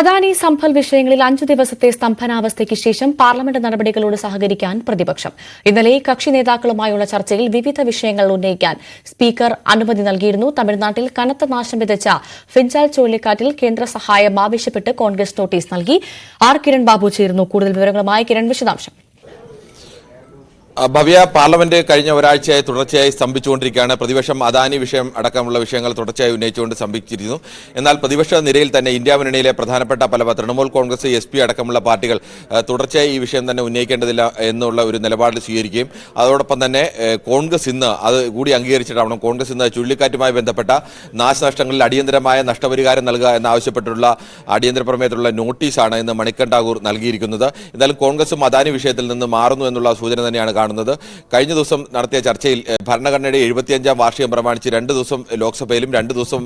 അദാനി സംഭൽ വിഷയങ്ങളിൽ അഞ്ചു ദിവസത്തെ സ്തംഭനാവസ്ഥയ്ക്ക് ശേഷം പാർലമെന്റ് നടപടികളോട് സഹകരിക്കാൻ പ്രതിപക്ഷം. ഇന്നലെ കക്ഷി നേതാക്കളുമായുള്ള ചർച്ചയിൽ വിവിധ വിഷയങ്ങൾ ഉന്നയിക്കാൻ സ്പീക്കർ അനുമതി നൽകിയിരുന്നു. തമിഴ്നാട്ടിൽ കനത്ത നാശം വിതച്ച ഫിൻചാൽ ചുഴലിക്കാറ്റിൽ കേന്ദ്ര സഹായം ആവശ്യപ്പെട്ട് കോൺഗ്രസ് നോട്ടീസ് നൽകി. ആർ കിരൺ ബാബു ചേരുന്നു. കൂടുതൽ വിവരങ്ങളുമായി കിരൺ വിശദാംശം. ഭവ്യ പാർലമെന്റ് കഴിഞ്ഞ ഒരാഴ്ചയായി തുടർച്ചയായി സ്തംഭിച്ചുകൊണ്ടിരിക്കുകയാണ്. പ്രതിപക്ഷം അദാനി വിഷയം അടക്കമുള്ള വിഷയങ്ങൾ തുടർച്ചയായി ഉന്നയിച്ചുകൊണ്ട് സ്തംഭിച്ചിരുന്നു. എന്നാൽ പ്രതിപക്ഷ നിരയിൽ തന്നെ ഇന്ത്യ മുന്നണിയിലെ പ്രധാനപ്പെട്ട പല തൃണമൂൽ കോൺഗ്രസ് എസ് അടക്കമുള്ള പാർട്ടികൾ തുടർച്ചയായി ഈ വിഷയം തന്നെ ഉന്നയിക്കേണ്ടതില്ല എന്നുള്ള ഒരു നിലപാട് സ്വീകരിക്കുകയും അതോടൊപ്പം തന്നെ കോൺഗ്രസ് ഇന്ന് അത് കൂടി അംഗീകരിച്ചിട്ടാവണം. കോൺഗ്രസ് ഇന്ന് ചുഴലിക്കാറ്റുമായി ബന്ധപ്പെട്ട നാശനഷ്ടങ്ങളിൽ അടിയന്തരമായ നഷ്ടപരിഹാരം നൽകുക എന്നാവശ്യപ്പെട്ടുള്ള അടിയന്തര പ്രമേയത്തിലുള്ള നോട്ടീസാണ് ഇന്ന് മണിക്കണ്ഠാകൂർ നൽകിയിരിക്കുന്നത്. എന്തായാലും കോൺഗ്രസും അദാനി വിഷയത്തിൽ നിന്ന് മാറുന്നു എന്നുള്ള സൂചന തന്നെയാണ് കാണുന്നത്. കഴിഞ്ഞ ദിവസം നടത്തിയ ചർച്ചയിൽ ഭരണഘടനയുടെ എഴുപത്തിയഞ്ചാം വാർഷികം പ്രമാണിച്ച് രണ്ട് ദിവസം ലോക്സഭയിലും രണ്ട് ദിവസം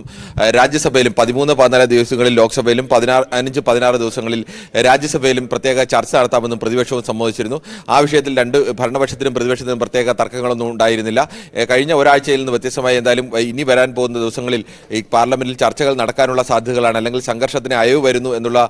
രാജ്യസഭയിലും പതിമൂന്ന് പതിനാല് ദിവസങ്ങളിൽ ലോക്സഭയിലും പതിനാറ് അഞ്ച് പതിനാറ് ദിവസങ്ങളിൽ രാജ്യസഭയിലും പ്രത്യേക ചർച്ച നടത്താമെന്നും പ്രതിപക്ഷവും സമ്മതിച്ചിരുന്നു. ആ വിഷയത്തിൽ രണ്ട് ഭരണപക്ഷത്തിനും പ്രതിപക്ഷത്തിനും പ്രത്യേക തർക്കങ്ങളൊന്നും ഉണ്ടായിരുന്നില്ല. കഴിഞ്ഞ ഒരാഴ്ചയിൽ നിന്ന് വ്യത്യസ്തമായി എന്തായാലും ഇനി വരാൻ പോകുന്ന ദിവസങ്ങളിൽ ഈ പാർലമെന്റിൽ ചർച്ചകൾ നടക്കാനുള്ള സാധ്യതകളാണ്. അല്ലെങ്കിൽ സംഘർഷത്തിന് അയവ് വരുന്നു എന്നുള്ള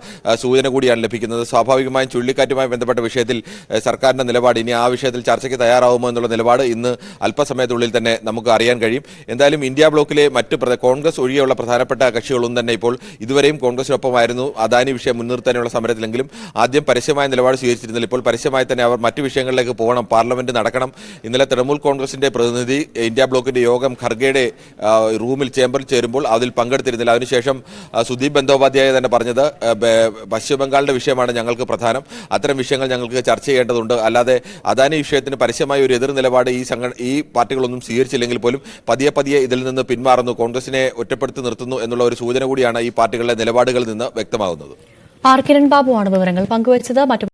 സൂചന കൂടിയാണ് ലഭിക്കുന്നത്. സ്വാഭാവികമായും ചുഴലിക്കാറ്റുമായി ബന്ധപ്പെട്ട വിഷയത്തിൽ സർക്കാരിന്റെ നിലപാട് ഇനി ആ വിഷയത്തിൽ ചർച്ചയ്ക്ക് തയ്യാറാവുമോ എന്നുള്ള നിലപാട് ഇന്ന് അല്പസമയത്തുള്ളിൽ തന്നെ നമുക്ക് അറിയാൻ കഴിയും. എന്തായാലും ഇന്ത്യ ബ്ലോക്കിലെ മറ്റ് കോൺഗ്രസ് ഒഴികെയുള്ള പ്രധാനപ്പെട്ട കക്ഷികളൊന്നും തന്നെ ഇപ്പോൾ ഇതുവരെയും കോൺഗ്രസിനൊപ്പമായിരുന്നു. അദാനി വിഷയം മുൻനിർത്താനുള്ള സമരത്തിലെങ്കിലും ആദ്യം പരസ്യമായ നിലപാട് സ്വീകരിച്ചിരുന്നില്ല. ഇപ്പോൾ പരസ്യമായി തന്നെ അവർ മറ്റു വിഷയങ്ങളിലേക്ക് പോകണം പാർലമെന്റ് നടക്കണം. ഇന്നലെ തൃണമൂൽ കോൺഗ്രസിന്റെ പ്രതിനിധി ഇന്ത്യ ബ്ലോക്കിന്റെ യോഗം ഖർഗയുടെ റൂമിൽ ചേംബറിൽ ചേരുമ്പോൾ അതിൽ പങ്കെടുത്തിരുന്നില്ല. അതിനുശേഷം സുദീപ് ബന്ദോപാധ്യായ തന്നെ പറഞ്ഞത് പശ്ചിമബംഗാളിന്റെ പശ്ചിമ ബംഗാളിന്റെ വിഷയമാണ് ഞങ്ങൾക്ക് പ്രധാനം. അത്തരം വിഷയങ്ങൾ ഞങ്ങൾക്ക് ചർച്ച ചെയ്യേണ്ടതുണ്ട്. അല്ലാതെ അദാനി വിഷയത്തിന് പരസ്യമായ ഒരു എതിർ നിലപാട് ഈ സംഘ ഈ പാർട്ടികളൊന്നും സ്വീകരിച്ചില്ലെങ്കിൽ പോലും പതിയെ പതിയെ ഇതിൽ നിന്ന് പിന്മാറുന്നു. കോൺഗ്രസിനെ ഒറ്റപ്പെടുത്തി നിർത്തുന്നു എന്നുള്ള ഒരു സൂചന കൂടിയാണ് ഈ പാർട്ടികളുടെ നിലപാടുകളിൽ നിന്ന് വ്യക്തമാകുന്നത്. ആർ. കിരൺ ബാബുവാണ് വിവരങ്ങൾ പങ്കുവച്ചത്. മറ്റു